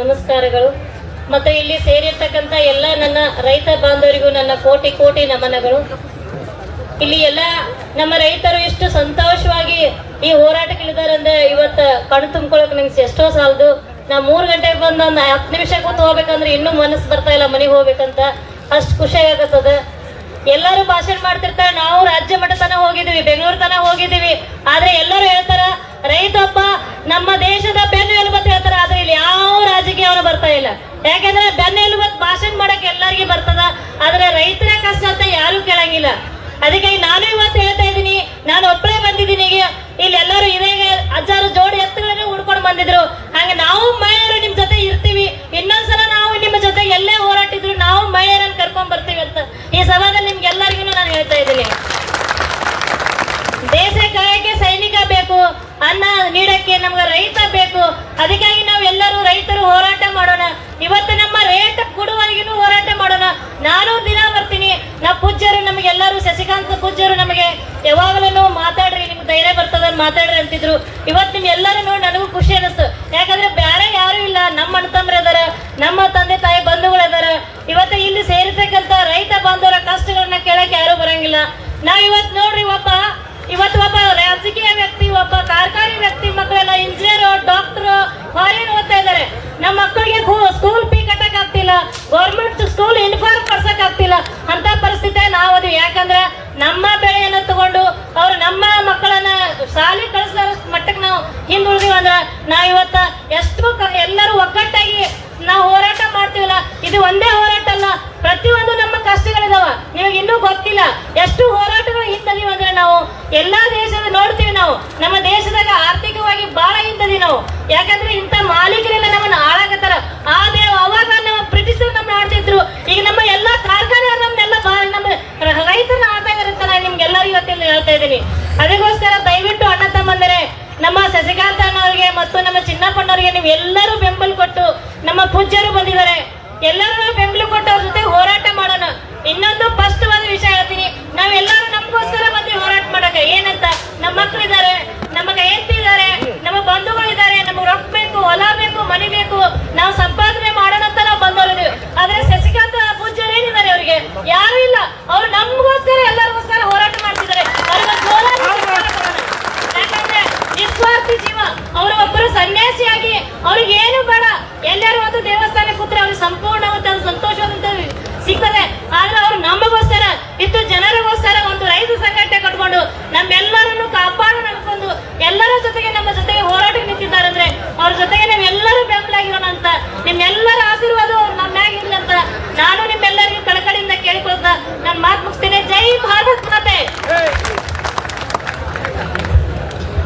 ನಮಸ್ಕಾರಗಳು. ಮತ್ತೆ ಇಲ್ಲಿ ಸೇರಿರ್ತಕ್ಕಂಥ ಎಲ್ಲ ನನ್ನ ರೈತ ಬಾಂಧವರಿಗೂ ನನ್ನ ಕೋಟಿ ಕೋಟಿ ನಮನಗಳು. ಇಲ್ಲಿ ಎಲ್ಲ ನಮ್ಮ ರೈತರು ಎಷ್ಟು ಸಂತೋಷವಾಗಿ ಈ ಹೋರಾಟಕ್ಕಿಳಿದಾರೆ ಅಂದ್ರೆ ಇವತ್ತ ಕಣ್ ತುಂಬ್ಕೊಳಕ್ ನಂಗೆ ಎಷ್ಟೋ ಸಾಲದು. ನಾ ಮೂರ್ ಗಂಟೆಗೆ ಬಂದು ಒಂದು ಹತ್ತು ನಿಮಿಷ ಕೂತ್ ಹೋಗ್ಬೇಕಂದ್ರೆ ಇನ್ನೂ ಮನಸ್ಸು ಬರ್ತಾ ಇಲ್ಲ ಮನೆಗೆ ಹೋಗ್ಬೇಕಂತ. ಅಷ್ಟು ಖುಷಿ ಆಗತ್ತದ. ಎಲ್ಲರೂ ಭಾಷಣ ಮಾಡ್ತಿರ್ತಾರೆ. ನಾವು ರಾಜ್ಯ ಮಟ್ಟ ತನ ಹೋಗಿದೀವಿ, ಬೆಂಗಳೂರು ತನ ಹೋಗಿದೀವಿ. ಆದ್ರೆ ಎಲ್ಲರೂ ಹೇಳ್ತಾರ, ರೈತಪ್ಪ, ನಮ್ಮ ದೇಶದ ಇಲ್ಲ. ಯಾಕಂದ್ರೆ ಬೆನ್ನು ಮತ್ತೆ ಭಾಷಣ ಮಾಡಕ್ ಎಲ್ಲರಿಗೆ ಬರ್ತದ, ಆದ್ರೆ ರೈತರ ಕಷ್ಟ ಅಂತ ಯಾರು ಕೇಳಂಗಿಲ್ಲ. ಅದಕ್ಕೆ ನಾನು ಇವತ್ತು ಹೇಳ್ತಾ ಇದ್ದೀನಿ, ನಾನು ಒಬ್ಬಳೇ ಬಂದಿದ್ದೀನಿ ಈಗ. ಇಲ್ಲಿ ಎಲ್ಲರೂ ಇದೇ ಹಜಾರು ಜೋಡಿ ಎತ್ತುಗಳನ್ನ ಹುಡ್ಕೊಂಡು ಬಂದಿದ್ರು. ಹಂಗೆ ನಾವು ಮಹಿಳೆಯರು ನಿಮ್ ಜೊತೆ ಇರ್ತೀವಿ. ಇನ್ನೊಂದ್ಸಲ ನಾವು ನಿಮ್ಮ ಜೊತೆ ಎಲ್ಲೇ ಹೋರಾಟಿದ್ರು ನಾವು ಮಹಿಳೆಯರನ್ನ ಕರ್ಕೊಂಡ್ ಬರ್ತೀವಿ ಅಂತ ಈ ಸಭಾದಲ್ಲಿ ನಿಮ್ಗೆಲ್ಲರಿಗೂ ನಾನು ಹೇಳ್ತಾ ಇದ್ದೀನಿ. ದೇಶ ಕಾಯಕ್ಕೆ ಸೈನಿಕ ಬೇಕು. ಅನ್ನ ನೀಡಕ್ಕೆ ನಮ್ಗೆ ರೈತ ಬೇಕು. ಅದಕ್ಕಾಗಿ ನಾವು ಎಲ್ಲರೂ ರೈತರು ಹೋರಾಟ ಮಾಡೋಣ. ಇವತ್ತು ನಮ್ಮ ರೇಟ್ ಕೊಡುವವರೆಗೂ ಹೋರಾಟ ಮಾಡೋಣ. ನಾನು ದಿನ ಬರ್ತೀನಿ. ನಾ ಪೂಜ್ಯರು ನಮಗೆಲ್ಲರೂ ಶಶಿಕಾಂತ್ ಪೂಜ್ಯರು ನಮಗೆ ಯಾವಾಗಲೂ ಮಾತಾಡ್ರಿ, ನಿಮ್ಗೆ ಧೈರ್ಯ ಬರ್ತದ ಮಾತಾಡ್ರಿ ಅಂತಿದ್ರು. ಇವತ್ತು ಎಲ್ಲರೂ ನೋಡಿ ನನಗೂ ಖುಷಿ ಅನಿಸ್ತು. ಯಾಕಂದ್ರೆ ಬೇರೆ ಯಾರು ಇಲ್ಲ. ನಮ್ಮ ಅಣ್ಣ ಅದಾರ ನಮ್ಮ ತಂದೆ ತಾಯಿ ಬಂಧುಗಳು ಅದಾರ ಇವತ್ತು ಇಲ್ಲಿ ಸೇರಿರ್ತಕ್ಕಂಥ ರೈತ ಬಾಂಧವರ ಕಷ್ಟಗಳನ್ನ ಕೇಳಕ್ಕೆ ಯಾರು ಬರಂಗಿಲ್ಲ. ನಾವ್ ಇವತ್ತು ನೋಡ್ರಿ ಒಬ್ಬ ಇವತ್ತು ಒಬ್ಬ ರಾಜಕೀಯ ವ್ಯಕ್ತಿ, ಒಬ್ಬ ಕಾರ್ಖಾನೆ ವ್ಯಕ್ತಿ, ಮಕ್ಕಳೆಲ್ಲ ಇಂಜಿನಿಯರ್ ಡಾಕ್ಟರ್ ಫಾರಿನ್ ಓದ್ತಾ ಇದ್ದಾರೆ. ನಮ್ಮ ಮಕ್ಕಳಿಗೆ ಸ್ಕೂಲ್ ಫೀ ಕಟ್ಟಕ್ ಆಗ್ತಿಲ್ಲ ಗೌರ್ಮೆಂಟ್ ಸ್ಕೂಲ್ ಯೂನಿಫಾರ್ಮ್ ಕೊಡ್ಸಕ್ ಆಗ್ತಿಲ್ಲ ಅಂತ ಪರಿಸ್ಥಿತಿ ನಾವು ಅದು ಯಾಕಂದ್ರೆ ನಮ್ಮ ಬೆಳೆಯನ್ನು ತಗೊಂಡು ಅವ್ರು ನಮ್ಮ ಮಕ್ಕಳನ್ನ ಶಾಲೆ ಕಳಿಸ್ಲಾರ ಮಟ್ಟಕ್ಕೆ ನಾವು ಹಿಂದುಳಿದೀವಿ ಅಂದ್ರೆ ನಾವು ಇವತ್ತ ಎಷ್ಟು ಎಲ್ಲರೂ ಒಗ್ಗಟ್ಟಾಗಿ ನಾವು ಹೋರಾಟ ಮಾಡ್ತೀವಲ್ಲ, ಇದು ಒಂದೇ ಹೋರಾಟ ಅಲ್ಲ, ಪ್ರತಿಯೊಂದು ನಮ್ಮ ಕಷ್ಟಗಳಿದಾವ. ನಿಮಗೆ ಇನ್ನೂ ಗೊತ್ತಿಲ್ಲ. ಎಷ್ಟು ಹೋರಾಟಗಳು ಅಂದ್ರೆ ನಾವು ಎಲ್ಲಾ ದೇಶದ ನೋಡ್ತೀವಿ ನಾವು. ನಮ್ಮ ದೇಶದಾಗ ಆರ್ಥಿಕವಾಗಿ ಬಹಳ ಹಿಂದದಿ ನಾವು. ಯಾಕಂದ್ರೆ ಇಂಥ ಮಾಲೀಕರೆಲ್ಲ ನಮ್ಮನ್ನ ಹಾಳಾಗತ್ತಾರ. ಆ ದೇವ ಅವಾಗ ನಮ್ಮ ಬ್ರಿಟಿಷರು ನಮ್ಮ ಆಡ್ತಿದ್ರು ಈಗ ನಮ್ಮ ಎಲ್ಲಾ ಕಾರ್ಖಾನೆ ನಮ್ಮೆಲ್ಲ ನಮ್ಮ ರೈತರನ್ನ ಆಡ್ತಾ ಇದಾರೆ ಇವತ್ತಿನ ನಾನು ನಿಮ್ಗೆಲ್ಲರಿಗೂ ಇವತ್ತಿಲ್ಲಿ ಹೇಳ್ತಾ ಇದ್ದೀನಿ. ಅದಕ್ಕೋಸ್ಕರ ದಯವಿಟ್ಟು ಅಣ್ಣ ತಮ್ಮಂದರೆ, ನಮ್ಮ ಸಸಿಕಾಂತ ಮತ್ತು ನಮ್ಮ ಚಿನ್ನಪ್ಪನವ್ರಿಗೆ ನೀವು ಎಲ್ಲರೂ ಬೆಂಬಲ ಕೊಟ್ಟು ನಮ್ಮ ಪೂಜ್ಯರು ಬಂದಿದ್ದಾರೆ. ಎಲ್ಲರೂ ಬೆಂಬಲ ಕೊಟ್ಟು ಅವ್ರ ಜೊತೆ ಹೋರಾಟ ಮಾಡೋಣ. ಇನ್ನೊಂದು ಫಸ್ಟ್ ಒಂದು ವಿಷಯ ಹೇಳ್ತೀನಿ. ನಾವೆಲ್ಲರೂ ನಮಗೋಸ್ಕರ ಬಂದು ಹೋರಾಟ ಮಾಡಕ್ಕೆ ಏನಂತ ನಮ್ಮ ಮಕ್ಕಳಿದ್ದಾರೆ, ನಮ್ಮ ಹೆಂಡತಿ ಇದ್ದಾರೆ ನಮ್ಮ ಬಂಧುಗಳಿದ್ದಾರೆ, ನಮಗೆ ರೊಕ್ಕ ಬೇಕು, ಹೊಲ ಬೇಕು, ಮನೆ ಬೇಕು, ನಾವು ಸಂಪಾದನೆ ಮಾಡೋಣ ಅಂತ ನಾವು ಬಂದವರಿದ್ದೀವಿ. ಆದ್ರೆ ಶಶಿಕಾಂತ ಪೂಜ್ಯರು ಏನಿದ್ದಾರೆ ಅವರಿಗೆ, ಯಾರು ಇಲ್ಲ. ಅವ್ರು ನಮಗೋಸ್ಕರ ಎಲ್ಲರಿಗೋಸ್ಕರ ಹೋರಾಟ ಮಾಡ್ತಿದ್ದಾರೆ. ಯಾಕಂದ್ರೆ ನಿಸ್ವಾರ್ಥಿ ಜೀವ. ಅವರು ಒಬ್ಬರು ಸನ್ಯಾಸಿಯಾಗಿ ಅವ್ರಿಗೆ ಏನು ಬೇಡ. ಎಲ್ಲರೂ ಒಂದು ದೇವಸ್ಥಾನ ಕೂತ್ರೆ ಅವ್ರಿಗೆ ಸಂಪೂರ್ಣವಾದ ಸಂತೋಷವಾದಂತ ಸಿಗ್ತದೆ ಆದ್ರೆ ಅವ್ರು ನಮಗೋಸ್ಕರ ಇತ್ತು ಜನರಿಗೋಸ್ಕರ ಒಂದು ರೈತ ಸಂಘಟನೆ ಕಟ್ಕೊಂಡು ನಮ್ಮೆಲ್ಲರನ್ನು ಕಾಪಾಡೋಣ ಅನ್ಕೊಂಡು ಎಲ್ಲರ ಜೊತೆಗೆ ನಮ್ಮ ಜೊತೆಗೆ ಹೋರಾಟಕ್ಕೆ ನಿಂತಿದ್ದಾರೆ ಅಂದ್ರೆ ಅವ್ರ ಜೊತೆಗೆ ನಾವೆಲ್ಲರೂ ಬೆಂಬಲಾಗಿರೋಣ ಅಂತ, ನಿಮ್ಮೆಲ್ಲರ ಆಶೀರ್ವಾದ ನಮ್ಮ ಮ್ಯಾಗಿರ್ಲಿ ಅಂತ ನಾನು ನಿಮ್ಮೆಲ್ಲರಿಗೂ ಕಳಕಳಿಯಿಂದ ಕೇಳಿಕೊಳ್ತಾ ನಾನು ಮಾತು ಮುಗಿಸ್ತೇನೆ. ಜೈ ಭಾರತ್ ಮಾತೆ!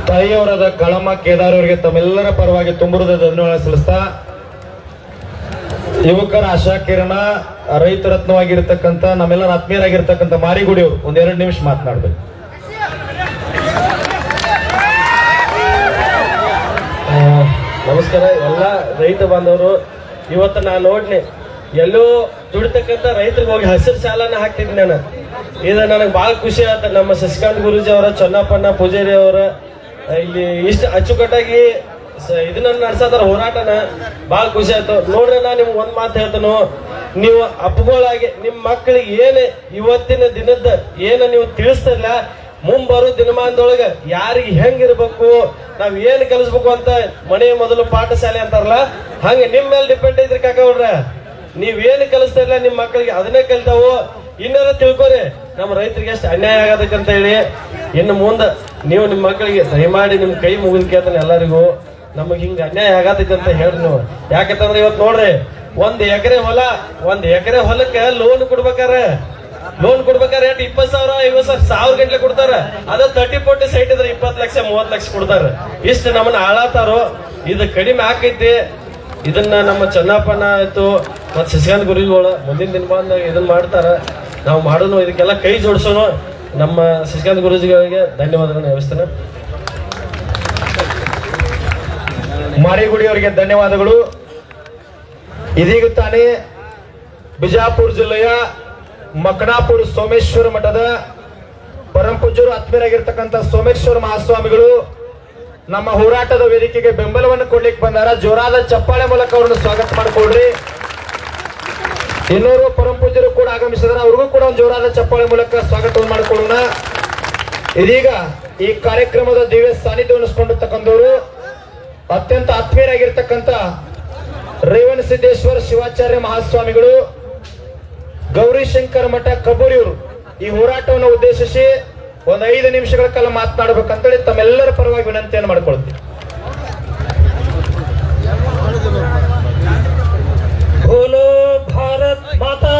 ತಾಯಿಯವರಾದ ಕಳಮ ಕೇದಾರ್ ಅವರಿಗೆ ತಮ್ಮೆಲ್ಲರ ಪರವಾಗಿ ತುಂಬುರದ ಧನ್ಯವಾದ ಸಲ್ಲಿಸ್ತಾ. ಯುವಕರ ಆಶಾ ಕಿರಣ, ರೈತ ರತ್ನವಾಗಿರ್ತಕ್ಕಂಥ, ನಮ್ಮೆಲ್ಲರ ಆತ್ಮೀಯರಾಗಿರ್ತಕ್ಕಂಥ ಮಾರಿಗುಡಿಯವರು ಒಂದೆರಡು ನಿಮಿಷ ಮಾತನಾಡ್ಬೇಕು. ನಮಸ್ಕಾರ, ಎಲ್ಲ ರೈತ ಬಾಂಧವರು, ಇವತ್ತು ನಾನು ನೋಡ್ನಿ, ಎಲ್ಲೂ ದುಡಿತಕ್ಕಂಥ ರೈತರಿಗೆ ಹೋಗಿ ಹಸಿರು ಸಾಲನ ಹಾಕ್ತಿದ್ದೆ ನಾನು. ಇದು ನನಗೆ ಭಾಳ ಖುಷಿ ಆಯ್ತು ನಮ್ಮ ಶಶಿಕಾಂತ್ ಗುರೂಜಿ ಅವರ, ಚನ್ನಪ್ಪಣ್ಣ ಪೂಜಾರಿ ಅವರ, ಇಲ್ಲಿ ಇಷ್ಟು ಅಚ್ಚುಕಟ್ಟಾಗಿ ಇದನ್ನ ನಡ್ಸೋದ್ರ ಹೋರಾಟನ ಭಾಳ ಖುಷಿ ಆಯ್ತು ನೋಡ್ರಿ ನಾ ನಿಮ್ಗೆ ಒಂದು ಮಾತು ಹೇಳ್ತೇನೆ. ನೀವು ಅಪ್ಪಗಳಾಗಿ ನಿಮ್ಮ ಮಕ್ಕಳಿಗೆ ಏನು ಇವತ್ತಿನ ದಿನದ ಏನು ನೀವು ತಿಳಿಸ್ತಿಲ್ಲ ಮುಂಬರೋ ದಿನಮಾನದೊಳಗೆ ಯಾರಿಗೆ ಹೆಂಗಿರ್ಬೇಕು, ನಾವ್ ಏನ್ ಕಲಿಸ್ಬೇಕು ಅಂತ ಮನೆ ಮೊದಲು ಪಾಠಶಾಲೆ ಅಂತಾರಲ್ಲ, ಹಂಗೆ ನಿಮ್ ಮೇಲೆ ಡಿಪೆಂಡ್ ಐತ್ರಿ ಕಾಕವ್ರ ನೀವ್ ಏನ್ ಕಲಿಸ್ತಾ ಇಲ್ಲ ನಿಮ್ ಮಕ್ಕಳಿಗೆ ಅದನ್ನೇ ಕಲಿತಾವು ಇನ್ನಾರ ತಿಳ್ಕೊರಿ. ನಮ್ಮ ರೈತರಿಗೆ ಎಷ್ಟು ಅನ್ಯಾಯ ಆಗದಕ್ಕಂತ ಹೇಳಿ. ಇನ್ನು ಮುಂದೆ ನೀವು ನಿಮ್ಮ ಮಕ್ಕಳಿಗೆ ದಯಮಾಡಿ ನಿಮ್ ಕೈ ಮುಗಿದ್ ಕೇಳ್ತಾನೆ ಎಲ್ಲರಿಗೂ, ನಮಗೆ ಹಿಂಗ ಅನ್ಯಾಯ ಆಗತೈತೆ ಅಂತ ನೀವು. ಯಾಕಂತಂದ್ರೆ ಇವತ್ತು ನೋಡ್ರಿ, ಒಂದ್ ಎಕರೆ ಹೊಲ, ಒಂದ್ ಎಕರೆ ಹೊಲಕ್ಕೆ ಲೋನ್ ಕೊಡ್ಬೇಕಾರ. ಲೋನ್ ಕೊಡ್ಬೇಕಾದ್ರೆ ರೇಟ್ ಇಪ್ಪತ್ ಸಾವಿರ ಐವತ್ ಸಾವಿರ ಸಾವಿರ ಗಂಟ್ಲೆ ಕೊಡ್ತಾರ. ಅದ ತರ್ಟಿ ಫೋರ್ಟಿ ಸೈಟ್ ಇದ್ರೆ ಇಪ್ಪತ್ ಲಕ್ಷ ಮೂವತ್ ಲಕ್ಷ ಕೊಡ್ತಾರ. ಇಷ್ಟ ನಮ್ಮನ್ನ ಆಳಾತಾರೋ, ಇದು ಕಡಿಮೆ ಆಕೈತಿ. ಇದನ್ನ ನಮ್ಮ ಚನ್ನಪ್ಪನ ಆಯ್ತು ಮತ್ ಶಶಿಕಾಂತ್ ಗುರುಗಳು ಮುಂದಿನ ದಿನಮಾನ ಇದನ್ನ ಮಾಡ್ತಾರ. ನಾವು ಮಾಡೋನು, ಇದಕ್ಕೆಲ್ಲ ಕೈ ಜೋಡಿಸೋನು. ನಮ್ಮ ಶಶಿಕಾಂತ್ ಗುರುಜಿಗಳಿಗೆ ಧನ್ಯವಾದಗಳನ್ನ ವ್ಯವಸ್ಥೆನ ಮಾರಿಗುಡಿ ಅವರಿಗೆ ಧನ್ಯವಾದಗಳು. ಇದೀಗ ತಾನೇ ಬಿಜಾಪುರ ಜಿಲ್ಲೆಯ ಮಕನಾಪುರ ಸೋಮೇಶ್ವರ ಮಠದ ಪರಂಪೂಜರು ಆತ್ಮೀಯರಾಗಿರ್ತಕ್ಕಂಥ ಸೋಮೇಶ್ವರ ಮಹಾಸ್ವಾಮಿಗಳು ನಮ್ಮ ಹೋರಾಟದ ವೇದಿಕೆಗೆ ಬೆಂಬಲವನ್ನು ಕೊಡ್ಲಿಕ್ಕೆ ಬಂದಾರ. ಜೋರಾದ ಚಪ್ಪಾಳೆ ಮೂಲಕ ಅವರನ್ನು ಸ್ವಾಗತ ಮಾಡಿಕೊಡ್ರಿ ಇನ್ನೂರು ಪರಂಪೂಜರು ಕೂಡ ಆಗಮಿಸಿದಾರೆ. ಅವ್ರಿಗೂ ಕೂಡ ಒಂದು ಜೋರಾದ ಚಪ್ಪಾಳೆ ಮೂಲಕ ಸ್ವಾಗತವನ್ನು ಮಾಡಿಕೊಳ್ಳೋಣ. ಇದೀಗ ಈ ಕಾರ್ಯಕ್ರಮದ ದಿವ್ಯ ಸಾನ್ನಿಧ್ಯ ಅನಿಸ್ಕೊಂಡಿರ್ತಕ್ಕಂಥವ್ರು ಅತ್ಯಂತ ಆತ್ಮೀಯರಾಗಿರ್ತಕ್ಕಂಥ ರೇವಣ ಸಿದ್ದೇಶ್ವರ ಶಿವಾಚಾರ್ಯ ಮಹಾಸ್ವಾಮಿಗಳು ಗೌರಿಶಂಕರ್ ಮಠ ಕಬೂರಿಯವರು ಈ ಹೋರಾಟವನ್ನು ಉದ್ದೇಶಿಸಿ ಒಂದು ಐದು ನಿಮಿಷಗಳ ಕಾಲ ಮಾತನಾಡಬೇಕಂತೇಳಿ ತಮ್ಮೆಲ್ಲರ ಪರವಾಗಿ ವಿನಂತಿಯನ್ನು ಮಾಡ್ಕೊಳ್ತೀವಿ ಭೋಲೋ ಭಾರತ್ ಮಾತಾ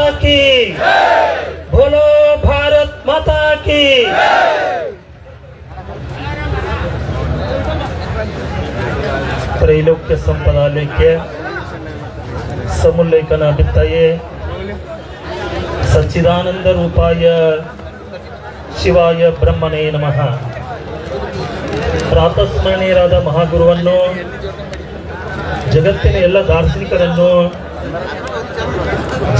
ಭೋಲೋ ಭಾರತ್ ತ್ರೈಲೋಕ್ಯ ಸಂಪದಾಲಯಕ್ಕೆ ಸಮುಲ್ಲಯಕನ ಬಿತ್ತಾಯೇ ಸಚ್ಚಿದಾನಂದ ರೂಪಾಯ ಶಿವಾಯ ಬ್ರಹ್ಮನೇ ನಮಃ. ಪ್ರಾತಸ್ಮರಣೀಯರಾದ ಮಹಾಗುರುವನ್ನು, ಜಗತ್ತಿನ ಎಲ್ಲ ದಾರ್ಶನಿಕರನ್ನು,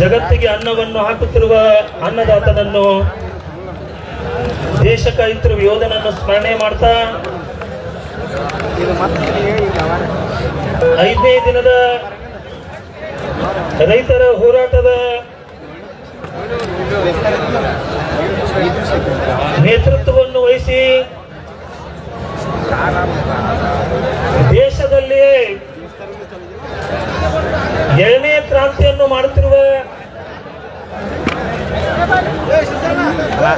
ಜಗತ್ತಿಗೆ ಅನ್ನವನ್ನು ಹಾಕುತ್ತಿರುವ ಅನ್ನದಾತನನ್ನು, ದೇಶ ಕಾಯುತ್ತಿರುವ ಯೋಧನನ್ನು ಸ್ಮರಣೆ ಮಾಡ್ತಾ, ಐದನೇ ದಿನದ ರೈತರ ಹೋರಾಟದ ನೇತೃತ್ವವನ್ನು ವಹಿಸಿ ದೇಶದಲ್ಲಿ ಏಳನೇ ಕ್ರಾಂತಿಯನ್ನು ಮಾಡುತ್ತಿರುವ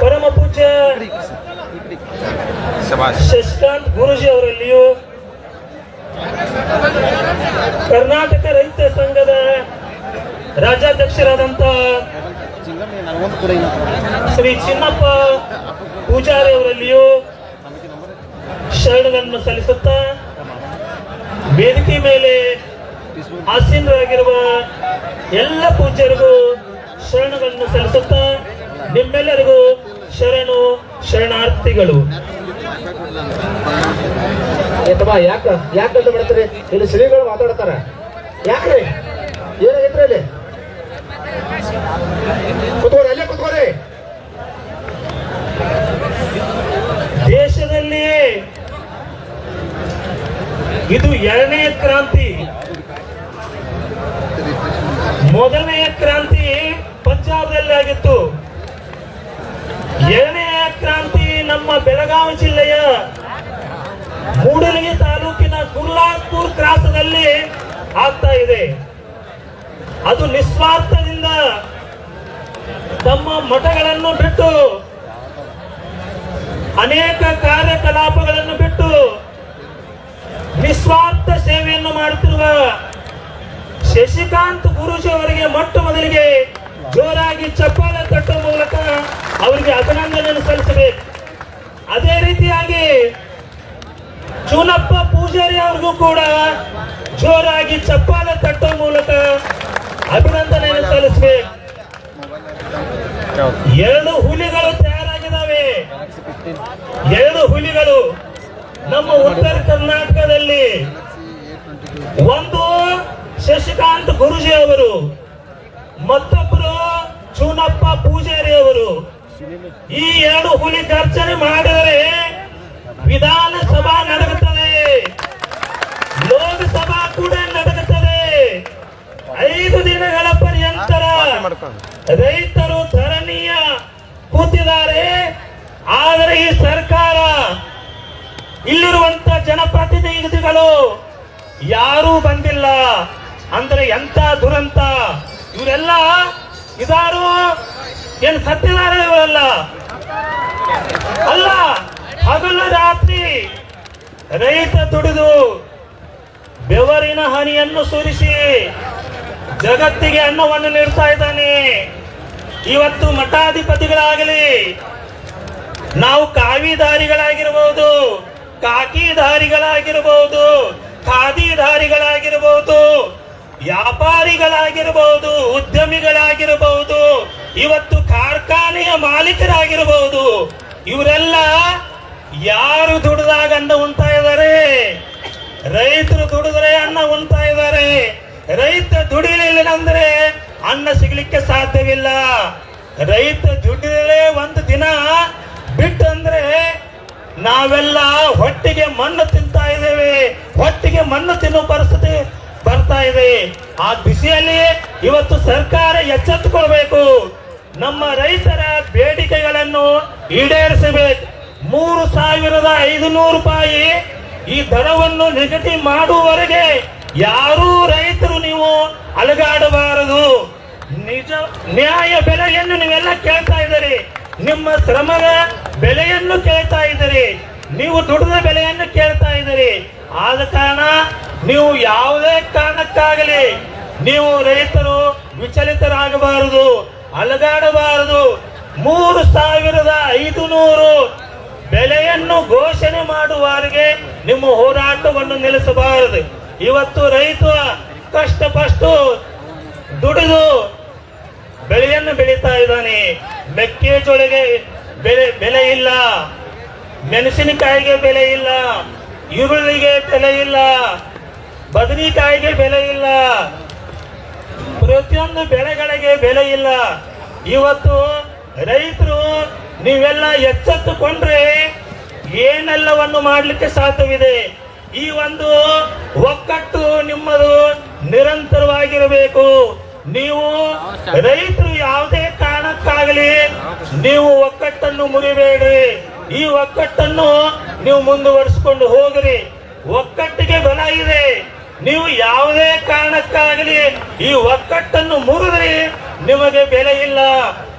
ಪರಮ ಪೂಜ್ಯ ಶಶಿಕಾಂತ್ ಗುರುಜಿ ಅವರಲ್ಲಿಯೂ ಕರ್ನಾಟಕ ರೈತ ಸಂಘದ ರಾಜ್ಯಾಧ್ಯಕ್ಷರಾದಂತ ಶ್ರೀ ಚಿನ್ನಪ್ಪ ಪೂಜಾರಿ ಅವರಲ್ಲಿಯೂ ಶರಣಗಳನ್ನು ಸಲ್ಲಿಸುತ್ತಾ ವೇದಿಕೆ ಮೇಲೆ ಆಸೀನರಾಗಿರುವ ಎಲ್ಲ ಪೂಜ್ಯರಿಗೂ ಶರಣಗಳನ್ನು ಸಲ್ಲಿಸುತ್ತಾ ನಿಮ್ಮೆಲ್ಲರಿಗೂ ಶರಣು ಶರಣಾರ್ಥಿಗಳು. ಯಾಕ ಯಾಕ ಮಾಡ್ತಾರೆ? ಇಲ್ಲಿ ಶ್ರೀಗಳು ಮಾತಾಡ್ತಾರ. ಯಾಕ್ರಿ? ಏನಾಗೈತ್ರಿ ಅಲ್ಲಿ ಕುತ್ಕೋರಿ ಅಲ್ಲೇ ಕುತ್ಕೋರಿ ದೇಶದಲ್ಲಿ ಇದು ಎರಡನೇ ಕ್ರಾಂತಿ. ಮೊದಲನೆಯ ಕ್ರಾಂತಿ ಪಂಜಾಬದಲ್ಲಿ ಆಗಿತ್ತು. ಎರಡನೇ ಕ್ರಾಂತಿ ನಮ್ಮ ಬೆಳಗಾವಿ ಜಿಲ್ಲೆಯ ಮೂಡಲಗಿ ತಾಲೂಕಿನ ಗುರ್ಲಾಪುರ್ ಕ್ರಾಸದಲ್ಲಿ ಆಗ್ತಾ ಇದೆ. ಅದು ನಿಸ್ವಾರ್ಥದಿಂದ ತಮ್ಮ ಮಠಗಳನ್ನು ಬಿಟ್ಟು ಅನೇಕ ಕಾರ್ಯಕಲಾಪಗಳನ್ನು ಬಿಟ್ಟು ನಿಸ್ವಾರ್ಥ ಸೇವೆಯನ್ನು ಮಾಡುತ್ತಿರುವ ಶಶಿಕಾಂತ್ ಗುರುಜಿ ಅವರಿಗೆ ಮೊಟ್ಟ ಮೊದಲಿಗೆ ಜೋರಾಗಿ ಚಪ್ಪಾಳೆ ತಟ್ಟುವ ಮೂಲಕ ಅವರಿಗೆ ಅಭಿನಂದನೆಯನ್ನು ಸಲ್ಲಿಸಬೇಕು. ಅದೇ ರೀತಿಯಾಗಿ ಚೂನಪ್ಪ ಪೂಜಾರಿ ಅವ್ರಿಗೂ ಕೂಡ ಜೋರಾಗಿ ಚಪ್ಪಾಳೆ ತಟ್ಟುವ ಮೂಲಕ ಅಭಿನಂದನೆಯನ್ನು ಸಲ್ಲಿಸಬೇಕು. ಎರಡು ಹುಲಿಗಳು ತಯಾರಾಗಿದ್ದಾವೆ. ಎರಡು ಹುಲಿಗಳು ನಮ್ಮ ಉತ್ತರ ಕರ್ನಾಟಕದಲ್ಲಿ ಒಂದು ಶಶಿಕಾಂತ್ ಗುರುಜಿ ಅವರು ಮತ್ತೊಬ್ಬರು ಚೂನಪ್ಪ ಪೂಜಾರಿ ಅವರು. ಈ ಎರಡು ಹುಲಿ ಗರ್ಜನೆ ಮಾಡಿದರೆ ವಿಧಾನಸಭಾ ನಡೆಯುತ್ತದೆ ಲೋಕಸಭಾ ಕೂಡ ನಡೆಯುತ್ತದೆ ಐದು ದಿನಗಳ ಪರ್ಯಂತರ ರೈತರು ಧರಣಿಯ ಕೂತಿದ್ದಾರೆ ಆದರೆ ಈ ಸರ್ಕಾರ ಇಲ್ಲಿರುವಂತ ಜನಪ್ರತಿನಿಧಿಗಳು ಯಾರೂ ಬಂದಿಲ್ಲ. ಅಂದ್ರೆ ಎಂತ ದುರಂತ? ಇವರೆಲ್ಲ ಇದಾರು? ಏನ್ ಸತ್ತಿದಾರ ಇವರೆಲ್ಲ? ಅಲ್ಲ, ಹಗಲು ರಾತ್ರಿ ರೈತ ದುಡಿದು ಬೆವರಿನ ಹನಿಯನ್ನು ಸುರಿಸಿ ಜಗತ್ತಿಗೆ ಅನ್ನವನ್ನು ನೀಡ್ತಾ ಇದ್ದಾನೆ. ಇವತ್ತು ಮಠಾಧಿಪತಿಗಳಾಗಲಿ, ನಾವು ಕಾವಿದಾರಿಗಳಾಗಿರಬಹುದು ಕಾಕಿದಾರಿಗಳಾಗಿರಬಹುದು ಖಾದಿಧಾರಿಗಳಾಗಿರಬಹುದು ವ್ಯಾಪಾರಿಗಳಾಗಿರಬಹುದು ಉದ್ಯಮಿಗಳಾಗಿರಬಹುದು ಇವತ್ತು ಕಾರ್ಖಾನೆಯ ಮಾಲೀಕರಾಗಿರಬಹುದು ಇವರೆಲ್ಲ ಯಾರು ದುಡಿದಾಗ ಅನ್ನ ಉಣ್ತಾ ಇದ್ದಾರೆ? ರೈತರು ದುಡಿದ್ರೆ ಅನ್ನ ಉಣ್ತಾ ಇದ್ದಾರೆ. ರೈತ ದುಡಿಲಿಲ್ಲ ಅಂದ್ರೆ ಅನ್ನ ಸಿಗ್ಲಿಕ್ಕೆ ಸಾಧ್ಯವಿಲ್ಲ. ರೈತ ದುಡಿದ್ರೆ ಒಂದು ದಿನ ನಾವೆಲ್ಲ ಹೊಟ್ಟಿಗೆ ಮಣ್ಣು ತಿಂತಾ ಇದ್ದೇವೆ. ಹೊಟ್ಟಿಗೆ ಮಣ್ಣು ತಿನ್ನುವ ಪರಿಸ್ಥಿತಿ ಬರ್ತಾ ಇದೆ. ಆ ಬಿಸಿಯಲ್ಲಿ ಇವತ್ತು ಸರ್ಕಾರ ಎಚ್ಚೆತ್ತುಕೊಳ್ಬೇಕು. ನಮ್ಮ ರೈತರ ಬೇಡಿಕೆಗಳನ್ನು ಈಡೇರಿಸಬೇಕು. ಮೂರು ಸಾವಿರದ ಐದುನೂರು ರೂಪಾಯಿ ಈ ದರವನ್ನು ನಿಗದಿ ಮಾಡುವವರೆಗೆ ಯಾರೂ ರೈತರು ನೀವು ಅಲಗಾಡಬಾರದು. ನಿಜ ನ್ಯಾಯ ಬೆಲೆಯನ್ನು ನೀವೆಲ್ಲ ಕೇಳ್ತಾ ಇದ್ದೀರಿ. ನಿಮ್ಮ ಶ್ರಮದ ಬೆಲೆಯನ್ನು ಕೇಳ್ತಾ ಇದ್ದೀರಿ. ನೀವು ದುಡಿದ ಬೆಲೆಯನ್ನು ಕೇಳ್ತಾ ಇದ್ದೀರಿ. ಆದ ಕಾರಣ ನೀವು ಯಾವುದೇ ಕಾರಣಕ್ಕಾಗಲಿ ನೀವು ರೈತರು ವಿಚಲಿತರಾಗಬಾರದು, ಅಲಗಾಡಬಾರದು. ಮೂರು ಸಾವಿರದ ಐದು ನೂರು ಬೆಲೆಯನ್ನು ಘೋಷಣೆ ಮಾಡುವವರೆಗೆ ನಿಮ್ಮ ಹೋರಾಟವನ್ನು ನಿಲ್ಲಿಸಬಾರದು. ಇವತ್ತು ರೈತ ಕಷ್ಟಪಟ್ಟು ದುಡಿದು ಬೆಳೆಯನ್ನು ಬೆಳೀತಾ ಇದ್ದಾನೆ. ಮೆಕ್ಕೆಜೋಳಿಗೆ ಬೆಲೆ ಬೆಲೆ ಇಲ್ಲ. ಮೆಣಸಿನಕಾಯಿಗೆ ಬೆಲೆ ಇಲ್ಲ. ಈರುಳ್ಳಿಗೆ ಬೆಲೆ ಇಲ್ಲ. ಬದನೆಕಾಯಿಗೆ ಬೆಲೆ ಇಲ್ಲ. ಪ್ರತಿಯೊಂದು ಬೆಳೆಗಳಿಗೆ ಬೆಲೆ ಇಲ್ಲ. ಇವತ್ತು ರೈತರು ನೀವೆಲ್ಲ ಎಚ್ಚೆತ್ತುಕೊಂಡ್ರೆ ಏನೆಲ್ಲವನ್ನು ಮಾಡಲಿಕ್ಕೆ ಸಾಧ್ಯವಿದೆ? ಈ ಒಂದು ಒಕ್ಕಟ್ಟು ನಿಮ್ಮದು ನಿರಂತರವಾಗಿರಬೇಕು. ನೀವು ರೈತರು ಯಾವುದೇ ಕಾರಣಕ್ಕಾಗಲಿ ನೀವು ಒಕ್ಕಟ್ಟನ್ನು ಮುರಿಬೇಡ್ರಿ. ಈ ಒಕ್ಕಟ್ಟನ್ನು ನೀವು ಮುಂದುವರಿಸಿಕೊಂಡು ಹೋಗ್ರಿ. ಒಕ್ಕಟ್ಟಿಗೆ ಬಲ ಇದೆ. ನೀವು ಯಾವುದೇ ಕಾರಣಕ್ಕಾಗಲಿ ಈ ಒಕ್ಕಟ್ಟನ್ನು ಮುರಿದ್ರಿ. ನಿಮಗೆ ಬೆಲೆ ಇಲ್ಲ.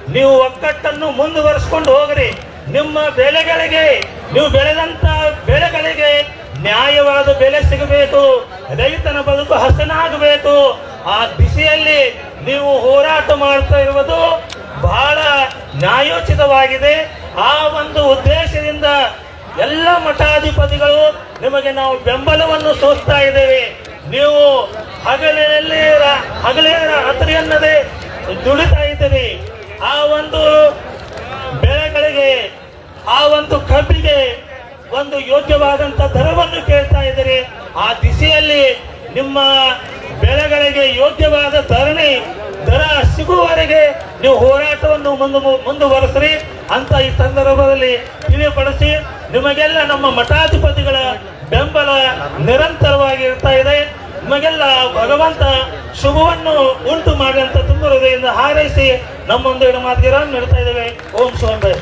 ನೀವು ಒಕ್ಕಟ್ಟನ್ನು ಮುಂದುವರಿಸಿಕೊಂಡು ಹೋಗ್ರಿ. ನಿಮ್ಮ ಬೆಳೆಗಳಿಗೆ ನೀವು ಬೆಳೆದಂತ ಬೆಳೆಗಳಿಗೆ ನ್ಯಾಯವಾದ ಬೆಲೆ ಸಿಗಬೇಕು, ರೈತನ ಬದುಕು ಹಸನಾಗಬೇಕು. ಆ ದಿಸೆಯಲ್ಲಿ ನೀವು ಹೋರಾಟ ಮಾಡ್ತಾ ಇರುವುದು ಬಹಳ ನ್ಯಾಯೋಚಿತವಾಗಿದೆ. ಆ ಒಂದು ಉದ್ದೇಶದಿಂದ ಎಲ್ಲ ಮಠಾಧಿಪತಿಗಳು ನಿಮಗೆ ನಾವು ಬೆಂಬಲವನ್ನು ಸೋಸ್ತಾ ಇದ್ದೇವೆ. ನೀವು ಹಗಲಿನಲ್ಲಿ ಹಗಲಿನ ಹಗಲೇ ರಾತ್ರಿ ಅನ್ನದೇ ದುಡಿತಾ ಇದ್ದೀರಿ. ಆ ಒಂದು ಬೆಳೆಗಳಿಗೆ, ಆ ಒಂದು ಕಬ್ಬಿಗೆ ಒಂದು ಯೋಗ್ಯವಾದಂತ ದರವನ್ನು ಕೇಳ್ತಾ ಇದ್ದೀರಿ. ಆ ದಿಸೆಯಲ್ಲಿ ನಿಮ್ಮ ಬೆಳೆಗಳಿಗೆ ಯೋಗ್ಯವಾದ ಧರಣಿ, ದರ ಸಿಗುವವರೆಗೆ ನೀವು ಹೋರಾಟವನ್ನು ಮುಂದು ಮುಂದುವರೆಸ್ರಿ ಅಂತ ಈ ಸಂದರ್ಭದಲ್ಲಿ ತಿಳಿಪಡಿಸಿ ನಿಮಗೆಲ್ಲ ನಮ್ಮ ಮಠಾಧಿಪತಿಗಳ ಬೆಂಬಲ ನಿರಂತರವಾಗಿ ಇರ್ತಾ ಇದೆ. ನಿಮಗೆಲ್ಲ ಭಗವಂತ ಶುಭವನ್ನು ಉಂಟು ಮಾಡಿ ಅಂತ ತುಂಬ ಹೃದಯದಿಂದ ಹಾರೈಸಿ ನಮ್ಮೊಂದು ಮಾತಿಗೆ ನೀಡ್ತಾ ಇದ್ದೇವೆ. ಓಂ ಶಿವಂಬೆ